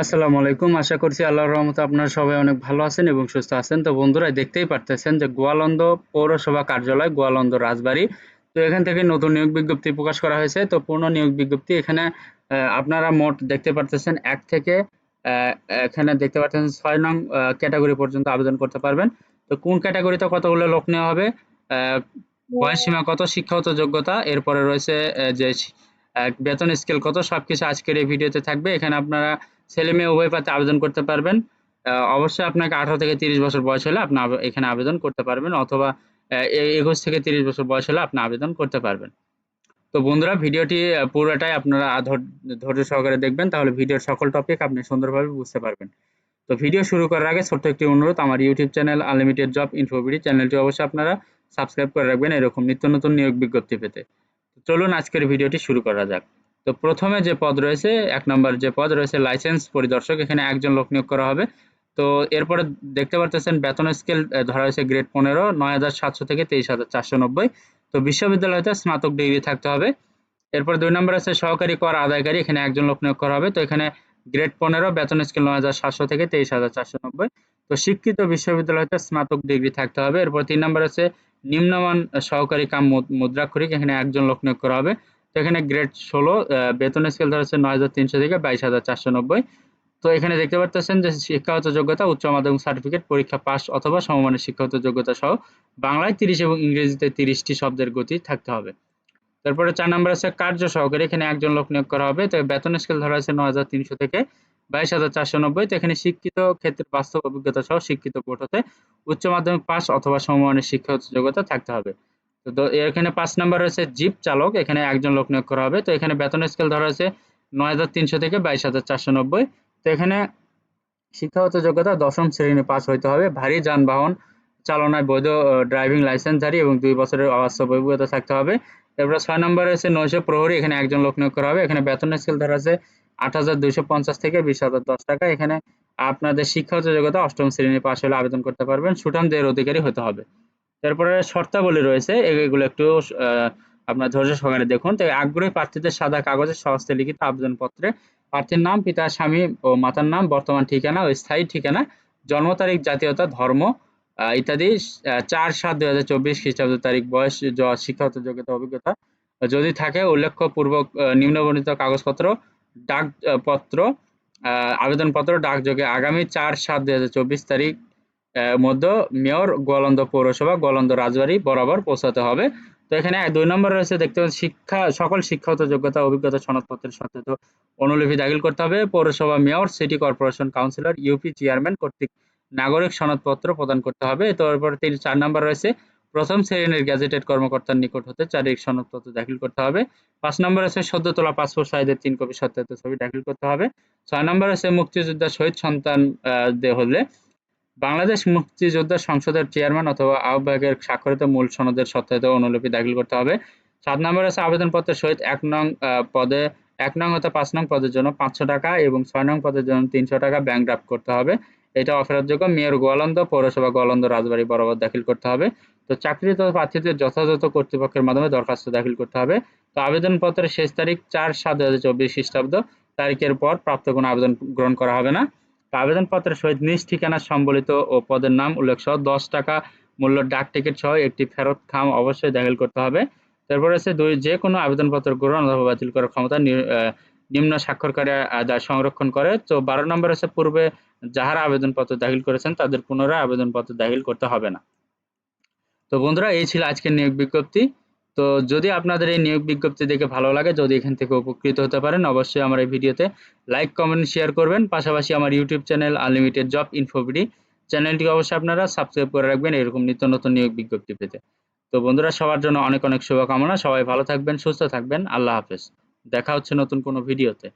আসসালামু আলাইকুম। আশা করছি আল্লাহর রহমতে আপনারা সবাই অনেক ভালো আছেন এবং সুস্থ আছেন। তো বন্ধুরা, দেখতেই পারতেছেন যে গোয়ালন্দ পৌরসভা কার্যালয়, গোয়ালন্দ রাজবাড়ী। তো এখান থেকে নতুন নিয়োগ বিজ্ঞপ্তি প্রকাশ করা হয়েছে। তো পূর্ণ নিয়োগ বিজ্ঞপ্তি এখানে আপনারা মোট দেখতে পারতেছেন এক থেকে এখানে দেখতে পাচ্ছেন ছয় নং ক্যাটাগরি পর্যন্ত আবেদন করতে পারবেন। তো কোন ক্যাটাগরিতে কতগুলো লোক নেওয়া হবে? বয়স সীমা কত? শিক্ষাগত যোগ্যতা? এরপরে রয়েছে যে বেতন স্কেল কত? সবকিছু আজকের এই ভিডিওতে থাকবে। এখানে আপনারা ছেলে মেয়ে উভয় প্রার্থী আবেদন করতে পারবেন। অবশ্যই আপনাকে আঠারো থেকে তিরিশ বছর বয়স হলে আপনি এখানে আবেদন করতে পারবেন অথবা একুশ থেকে তিরিশ বছর বয়স হলে আপনি আবেদন করতে পারবেন। তো বন্ধুরা, ভিডিওটি পুরোটাই আপনারা ধৈর্য সহকারে দেখবেন, তাহলে ভিডিওর সকল টপিক আপনি সুন্দরভাবে বুঝতে পারবেন। তো ভিডিও শুরু করার আগে ছোট্ট একটি অনুরোধ, আমার YouTube channel unlimited job info BD চ্যানেলটি অবশ্যই আপনারা সাবস্ক্রাইব করে রাখবেন, এরকম নিত্য নতুন নিয়োগ বিজ্ঞপ্তি পেতে। চলুন আজকের ভিডিওটি শুরু করা যাক। তো প্রথমে যে পদ রয়েছে, এক নম্বর যে পদ রয়েছে লাইসেন্স পরিদর্শক, এখানে একজন লোক নিয়োগ করা হবে। তো এরপরে দেখতে পারতেছেন বেতন স্কেল ধরা হয়েছে গ্রেড পনেরো, নয় হাজার সাতশো থেকে তেইশ হাজার চারশো নব্বই। তো বিশ্ববিদ্যালয় হতে স্নাতক ডিগ্রি থাকতে হবে। এরপর দুই নম্বর আছে সহকারী কর আদায়কারী, এখানে একজন লোক নিয়োগ করা হবে। তো এখানে গ্রেড পনেরো, বেতন স্কেল নয় হাজার সাতশো থেকে তেইশ হাজার চারশো নব্বই। তো শিক্ষিত বিশ্ববিদ্যালয়তে স্নাতক ডিগ্রি থাকতে হবে। এরপর তিন নম্বর আছে নিম্নমান সহকারী কাম মুদ- মুদ্রাক্ষরিক, এখানে একজন লোক নিয়োগ করা হবে। তো এখানে গ্রেড ষোলো বেতন স্কেল ধরা হচ্ছে নয় হাজার তিনশো থেকে বাইশ হাজার চারশো নব্বই। তো এখানে দেখতে পাচ্ছেন যে শিক্ষাগত যোগ্যতা, উচ্চ মাধ্যমিক সার্টিফিকেট পরীক্ষা পাস অথবা সমমানের শিক্ষাগত যোগ্যতা সহ বাংলায় তিরিশ এবং ইংরেজিতে তিরিশটি শব্দের গতি থাকতে হবে। তারপরে চার নম্বর আছে কার্য সহকারী, এখানে একজন লোক নিয়োগ করা হবে। তো বেতন স্কেল ধরা আছে নয় হাজার তিনশো থেকে বাইশ হাজার চারশো নব্বই। তো এখানে শিক্ষিত ক্ষেত্রে বাস্তব অভিজ্ঞতা সহ শিক্ষিত বোর্ড হতে উচ্চ মাধ্যমিক পাস অথবা সমমানের শিক্ষাগত যোগ্যতা থাকতে হবে। তো এখানে পাঁচ নম্বর রয়েছে জিপ চালক, এখানে একজন লোক নিয়োগ করা হবে। তো এখানে বেতন স্কেল ধরা হয়েছে নয় হাজার তিনশো থেকে বাইশ হাজার তো এখানে শিক্ষাগত যোগ্যতা দশম শ্রেণি পাস হইতে হবে। ভারী যানবাহন চালনায় বৈধ ড্রাইভিং লাইসেন্সধারী এবং দুই বছরের অবাস্তব অভিজ্ঞতা থাকতে হবে। তারপরে ছয় নম্বর রয়েছে নয়শো প্রহরী, এখানে একজন লোক নিয়োগ করা হবে। এখানে বেতন স্কেল ধরা আছে আট হাজার দুইশো পঞ্চাশ থেকে বিশ টাকা। এখানে আপনাদের শিক্ষাগত যোগ্যতা অষ্টম শ্রেণি পাস হলে আবেদন করতে পারবেন। সুঠামদের অধিকারী হতে হবে। তারপরে শর্তাবলী রয়েছে এগুলো একটু আপনার ধৈর্য সহকারে দেখুন। তো আগ্রহী প্রার্থীদের সাদা কাগজে সহস্তে লিখিত আবেদনপত্রে প্রার্থীর নাম পিতা স্বামী ও মাতার নাম বর্তমান ঠিকানা ও স্থায়ী ঠিকানা জন্ম তারিখ জাতীয়তা ধর্ম ইত্যাদি চার সাত দুই হাজার চব্বিশ খ্রিস্টাব্দ তারিখ বয়স শিক্ষাগত যোগ্যতা অভিজ্ঞতা। যদি থাকে উল্লেখপূর্বক আহ, নিম্নবর্ণিত কাগজপত্র ডাক পত্র আহ, আবেদনপত্র ডাকযোগে আগামী চার সাত দুই হাজার চব্বিশ তারিখ মধ্য মেয়র গোয়ালন্দ পৌরসভা, গোয়ালন্দ রাজবাড়ী বরাবর পৌঁছাতে হবে। তো এখানে দুই নম্বর রয়েছে, দেখতে পাচ্ছি শিক্ষা, সকল শিক্ষাগত যোগ্যতা, অভিজ্ঞতা, সনদপত্রের সাথে তো অনুলিপি দাখিল করতে হবে। পৌরসভা mayor, city corporation councillor, UP chairman কর্তৃক নাগরিক সনদপত্র প্রদান করতে হবে। তারপর তিন, চার নম্বর রয়েছে, প্রথম শ্রেণির গ্যাজেটেড কর্মকর্তার নিকট হতে চারিক সনদপত্র দাখিল করতে হবে। পাঁচ নম্বর আছে সদ্য তোলা পাসপোর্ট সাইজের তিন কপি সত্যায়িত ছবি দাখিল করতে হবে। ছয় নম্বর আছে মুক্তিযোদ্ধা শহীদ সন্তান হলে বাংলাদেশ মুক্তিযোদ্ধা সংসদের চেয়ারম্যান অথবা আহ্বায়কের স্বাক্ষরিত মূল সনদের সত্যায়িত অনুলিপি দাখিল করতে হবে। সাত নম্বর আছে আবেদনপত্রের সহিত এক নং পদে, এক নং হতে পাঁচ নং পদের জন্য পাঁচশো টাকা এবং ছয় নং পদের জন্য তিনশো টাকা ব্যাংক ড্রাফট করতে হবে। এটা অফেরতযোগ্য। মেয়র গোয়ালন্দ পৌরসভা গোয়ালন্দ রাজবাড়ী বরাবর দাখিল করতে হবে। তো চাকরিরত প্রার্থীদের যথাযথ কর্তৃপক্ষের মাধ্যমে দরখাস্ত দাখিল করতে হবে। তো আবেদনপত্রের শেষ তারিখ চার সাত দু হাজার চব্বিশ খ্রিস্টাব্দ। তারিখের পর প্রাপ্ত কোনো আবেদন গ্রহণ করা হবে না। আবেদনপত্রের সহিত নিজ ঠিকানা সম্বলিত ও পদের নাম উল্লেখ সহ দশ টাকা মূল্য ডাক টিকিট সহ একটি ফেরত খাম অবশ্যই দাখিল করতে হবে। তারপর আছে দুই, যে কোনো আবেদনপত্র গ্রহণ অথবা বাতিল করার ক্ষমতা নিম্ন স্বাক্ষরকারী সংরক্ষণ করে। তো বারো নম্বর আছে পূর্বে যাহারা আবেদনপত্র দাখিল করেছেন তাদের পুনরায় আবেদনপত্র দাখিল করতে হবে না। তো বন্ধুরা, এই ছিল আজকের নিয়োগ বিজ্ঞপ্তি। তো যদি আপনাদের এই নিয়োগ বিজ্ঞপ্তি দেখে ভালো লাগে, যদি এখান থেকে উপকৃত হতে পারেন, অবশ্যই আমার এই ভিডিওতে লাইক কমেন্ট শেয়ার করবেন। পাশাপাশি আমার YouTube channel unlimited job info BD চ্যানেলটি অবশ্যই আপনারা সাবস্ক্রাইব করে রাখবেন এরকম নিত্য নতুন নিয়োগ বিজ্ঞপ্তি পেতে। তো বন্ধুরা, সবার জন্য অনেক অনেক শুভকামনা। সবাই ভালো থাকবেন, সুস্থ থাকবেন। আল্লাহ হাফেজ। দেখা হচ্ছে নতুন কোনো ভিডিওতে।